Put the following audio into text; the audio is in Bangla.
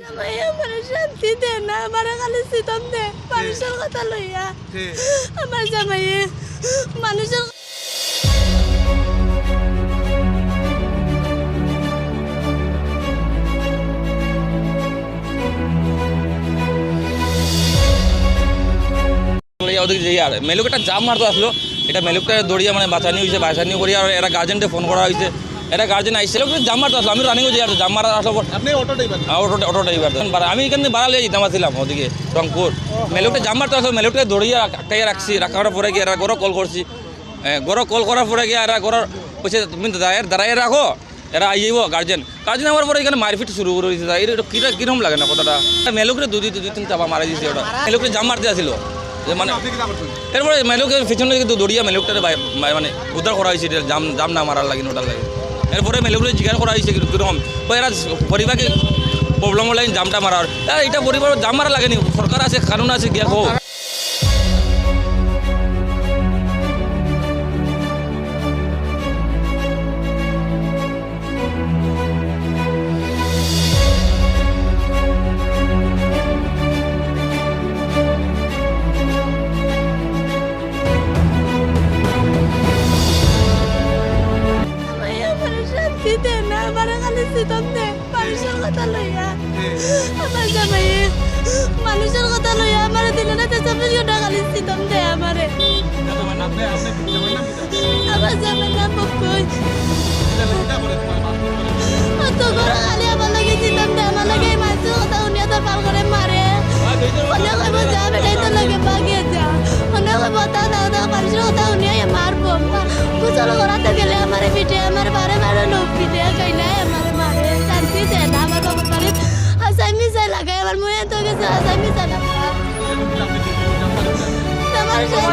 জামাই আমার শান্তি দে না আমার খালি সিতম দে মানুষের কথা লইয়া আমার জামাই মানুষের ওদিকে আর মেলুক একটা জাম মারতে আসলো। এটা মেলুকটা দৌড়িয়া মানে বাঁচানি হয়েছে বাঁচানি করি আর এরা গার্জেনকে ফোন করা হয়েছে। এরা গার্জেন আইসে। লোক জাম মারতে আসলো আমি রানিং যাই আর জাম মারা আসলো আপনি auto driver auto auto driver আমি এখান বাড়ালে যেতাম আসছিলাম ওদিকে রংপুর। মেলুকটা জাম মারতে আসলো মেলুকটা দৌড়িয়া আটকাইয়া রাখছি রাখার পরে গিয়ে এরা গরো কল করছি। গরো কল করার পরে গিয়ে এরা গরো বলছে তুমি দাঁড়ায় দাঁড়াই রাখো। এরা আইব গার্জেন গার্জেন আমার পরে এখানে মারপিট শুরু করে দিয়েছে এটা কিরা কীরকম লাগে না কথাটা? মেলুকরে দুই দুই দুই তিন চাপা মারা দিয়েছে ওটা। মেলুকরে জাম মারতে আসছিল যে মানে এরপরে মেলুকের পিছনে কিন্তু দৌড়িয়া বাই- মানে উদ্ধার করা হয়েছে জাম জাম না মারার লাগে ওটার লাগে। এরপরে মেলেগুলো জিজ্ঞাসা করা হয়েছে কীরকম এরা পরিবারকে প্রবলেম হলে জামটা মারার এটা পরিবার জাম মারা লাগেনি সরকার আছে, কানুন আছে গিয়া হোক মানুষের কথা লইয়া আমার জামাই মানুষের কথা লইয়া আমার দিলে না জামাই নাম অত করে খালি লাগে সিতম দে আমার লাগে মানুষের কথা শুনিয়া তো পাল করে মারে অনেক কইব যা বেটাই তো লাগে বাগিয়ে যা। অনেক কইব তা দাও দাও মানুষের কথা শুনিয়া মারবো কুচল করাতে আমার মনে তো গেছে আসামি চাই না আমার